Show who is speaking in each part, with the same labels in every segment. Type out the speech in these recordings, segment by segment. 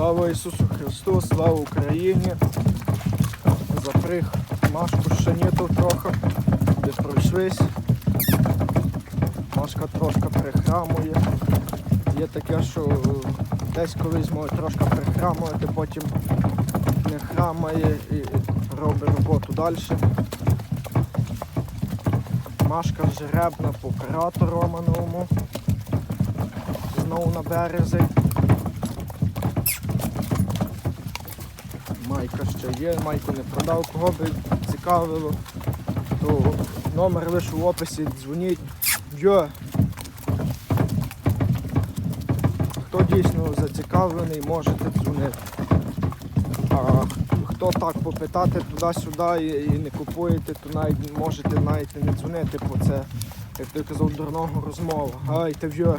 Speaker 1: Слава Ісусу Христу, слава Україні. Заприг Машку шаніту трохи, де пройшлись. Машка трошки прихрамує. Є таке, що десь колись може трошки прихрамувати, потім не храмає і робить роботу далі. Машка жеребна по карату Романовому. Знову на березі. Майка ще є, майку не продав, кого би цікавило, то номер лише в описі дзвоніть. Йо. Хто дійсно зацікавлений, можете дзвонити. А хто так попитати туди-сюди і, не купуєте, то навіть можете навіть не дзвонити, бо це, як ти казав, дурного розмова. Гайте в'йо.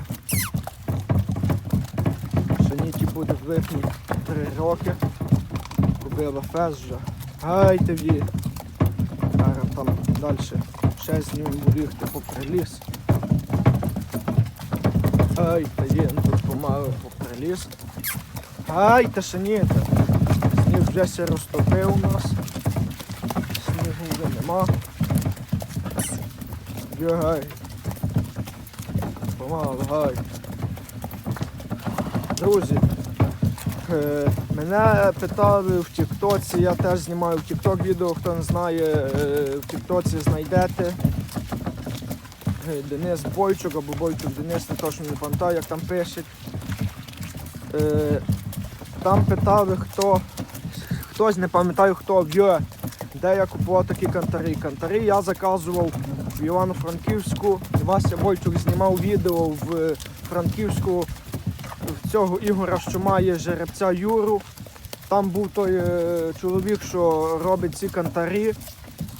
Speaker 1: Шаніті буде в липні 3 роки. Купила фез вже. Гайте в'ї. Зараз там далі ще з ним буду їхати попри ліс. Ай, та є, ну тут помалу попри ліс. Ай, та шаніта. Сніг вже все розтопив у нас. Снігу вже нема. Гай. Помалу, гай. Друзі, е, мене питали в Тіктоці, я теж знімаю в Тікток відео, хто не знає, е, в Тіктоці знайдете. Е, Денис Бойчук або Бойчук Денис, не точно не пам'ятаю, як там пишуть. Е, Там питали, хто, хтось не пам'ятаю хто б'є, де я купував такі кантарі. Кантарі я заказував в Івано-Франківську. Вася Бойчук знімав відео в Франківську в цього Ігора, що має жеребця Юру. Там був той е, чоловік, що робить ці кантарі,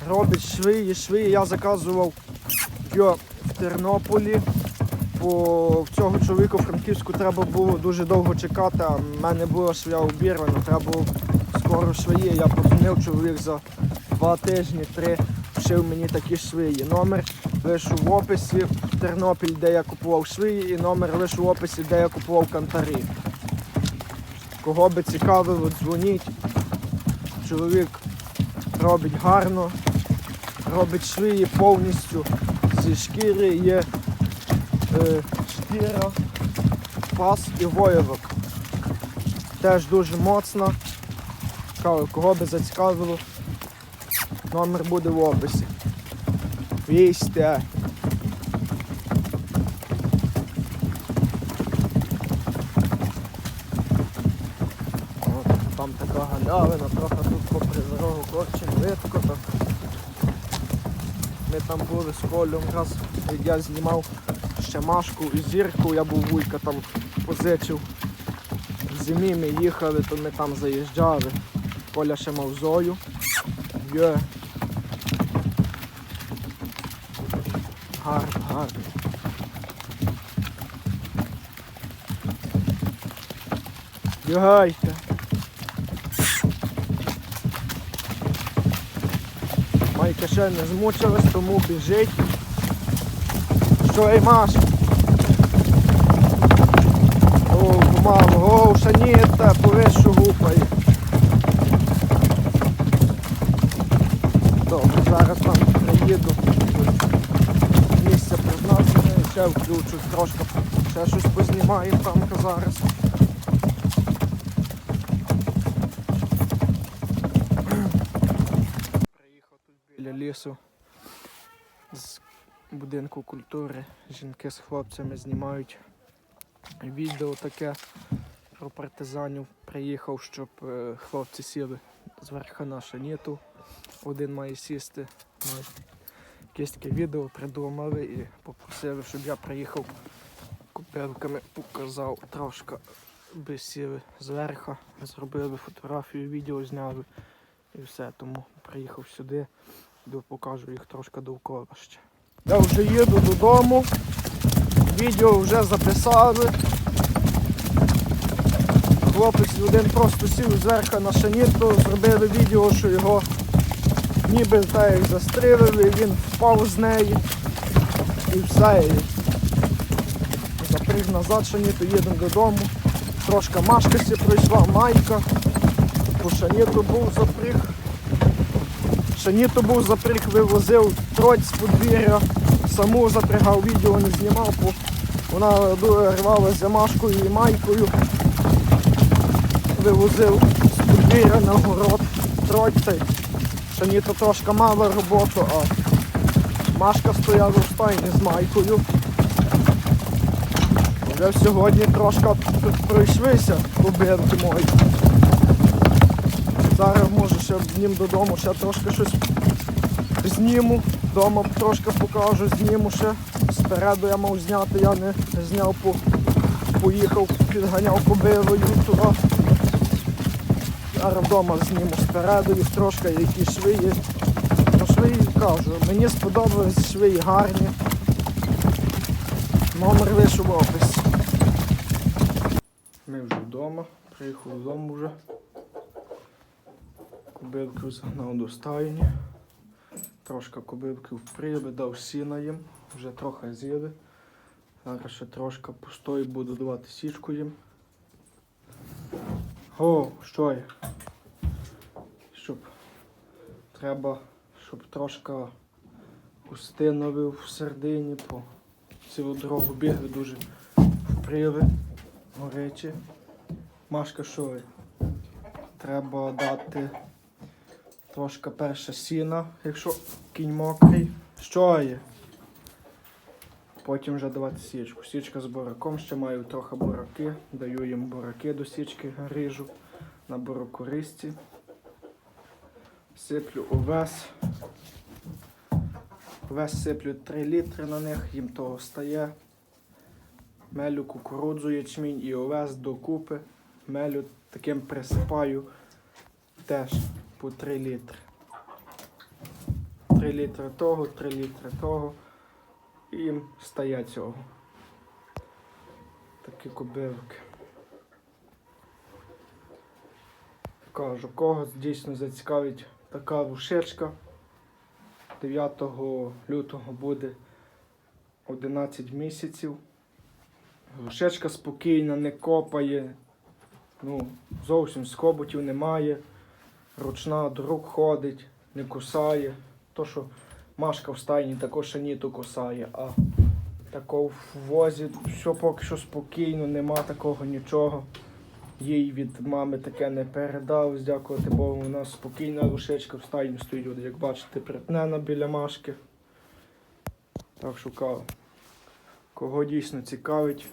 Speaker 1: робить швиї, швиї. Я заказував його в Тернополі. Бо в цього чоловіка в Франківську треба було дуже довго чекати, а в мене була швия обірвана, треба було скоро швиї. Я подзвонив чоловік за два тижні, три, шив мені такі швиї. Номер лише в описі в Тернопіль, де я купував швиї, і номер лише в описі, де я купував кантарі. Кого би цікавило, дзвоніть. Чоловік робить гарно, робить швиї повністю зі шкіри є е, шкіра, пас і воєвок. Теж дуже моцна. Кого би зацікавило, номер буде в описі. От, Там така галявина, трохи тут попри дорогу корче видко так. Ми там були з Колем раз, я знімав ще Машку і зірку, я був вуйка там позичив. В зимі ми їхали, то ми там заїжджали. Коля ще мав зою. Є. Гарно, гарно. Бігайте. Майка ще не змучилась, тому біжить. Що ей Маш? О, мамо, о, шаніта, повишу гупає. Добре, зараз там приїду. Ще включу трошки, ще щось познімаю там зараз. Приїхав тут біля лісу з будинку культури. Жінки з хлопцями знімають відео таке про партизанів. Приїхав, щоб е, хлопці сіли зверху на шаніту. Один має сісти. Якесь таке відео придумали і попросили, щоб я приїхав купелками, показав трошки сіли зверху, зробили фотографію, відео зняли і все. Тому приїхав сюди, покажу їх трошки довкола ще. Я вже їду додому, відео вже записали. Хлопець один просто сів зверху на шаніту, зробили відео, що його ніби так як застрелили, він впав з неї і все. І назад шаніту, їдемо додому. трошки машка сі пройшла, майка. По шаніту був запріг. Шаніту був запріг, вивозив троць з подвір'я. Саму запрягав, відео не знімав, бо вона дуже рвала за машкою і майкою. Вивозив з подвір'я на город троць. Та й трошки мала роботу, а Машка стояла в стайні з майкою. Вже сьогодні трошки пройшлися кубинки мої. Зараз може ще ним додому ще трошки щось зніму. Дома трошки покажу, зніму ще. Спереду я мав зняти, я не зняв, поїхав, підганяв кобилою туди. Зараз вдома зніму спереду і трошки які швиї. Про швиї кажу, мені сподобались швиї гарні. Номер вийшов в описі. Ми вже вдома, приїхав додому вже. Кобилку загнав до стайні. Трошки кобилки вприли, дав сіна їм, вже трохи з'їли. Зараз ще трошки пустої буду давати січку їм. О, що є? Щоб треба, щоб трошки устиновив в середині, по цілу дорогу бігли дуже вприли, горячі. Машка що є? Треба дати трошки перше сіна, якщо кінь мокрий. Що є? Потім вже давати січку. Січка з бураком, ще маю трохи бураки. Даю їм бураки до січки, ріжу на буракористі. Сиплю овес. Овес сиплю 3 літри на них, їм того стає. Мелю кукурудзу, ячмінь і овес докупи. Мелю таким присипаю теж по 3 літри. 3 літри того, 3 літри того. І їм стає цього. Такі кобилки. Кажу, кого дійсно зацікавить така вушечка. 9 лютого буде 11 місяців. Вушечка спокійна, не копає, ну, зовсім скоботів немає. Ручна до рук ходить, не кусає. То, що Машка в стайні також шаніту кусає, а такого в возі все поки що спокійно, нема такого нічого. Їй від мами таке не передав, дякувати Богу, у нас спокійна рушечка в стайні стоїть, от, як бачите, притнена біля Машки. Так ка- кого дійсно цікавить,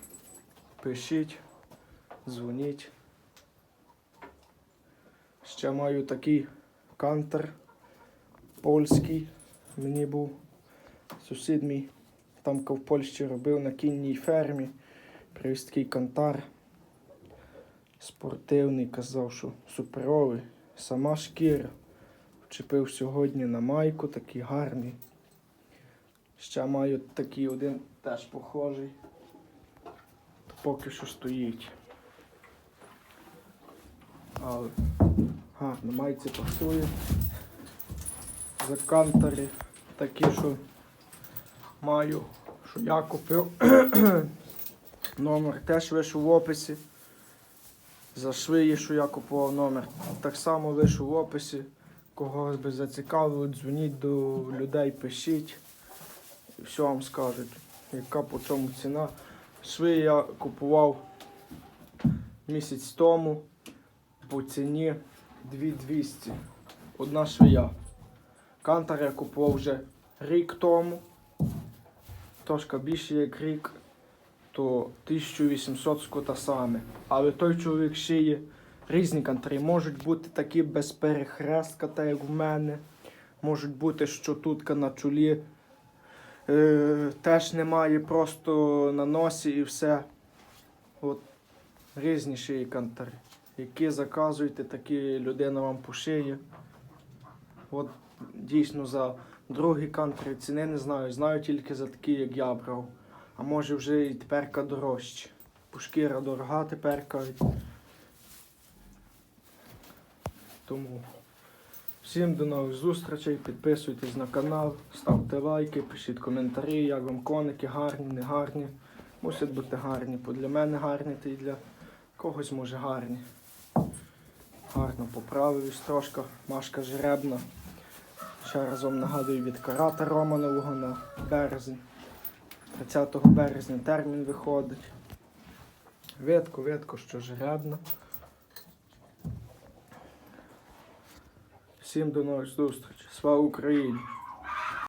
Speaker 1: пишіть, дзвоніть. Ще маю такий кантер польський. Мені був сусід мій, там в Польщі робив на кінній фермі. Привіз такий кантар. Спортивний, казав, що суперовий. Сама шкіра. Вчепив сьогодні на майку, такий гарний. Ще маю такий один теж похожий. Поки що стоїть. Але гарно, майці пасує. Закантери такі, що маю, що я купив. Номер теж вийшов в описі. За швиї, що я купував номер, так само вийшов в описі. Когось би зацікавило, дзвоніть до людей, пишіть. І все вам скажуть, яка по чому ціна. Швиї я купував місяць тому по ціні 2200. Одна швия. Кантар я купував вже рік тому. Трошки більше як рік, то 1800 з котасами. Але той чоловік шиє різні кантари. Можуть бути такі без перехрестка, так як в мене. Можуть бути, що тут на чолі е, теж немає, просто на носі і все. От різні шиї кантари. Які заказуєте, такі людина вам пошиє. От дійсно за другий кантри ціни не знаю. Знаю тільки за такі, як я брав. А може вже і теперка дорожче. Пушкіра дорога теперка. Тому всім до нових зустрічей. Підписуйтесь на канал, ставте лайки, пишіть коментарі, як вам коники, гарні, не гарні. Мусять бути гарні. Бо для мене гарні, та й для Когось може гарні. Гарно поправились трошки. Машка жеребна. Ще разом нагадую від карата Романового на березень. 30 березня термін виходить. Видко, видко, що жребно. Всім до нових зустрічей. Слава Україні!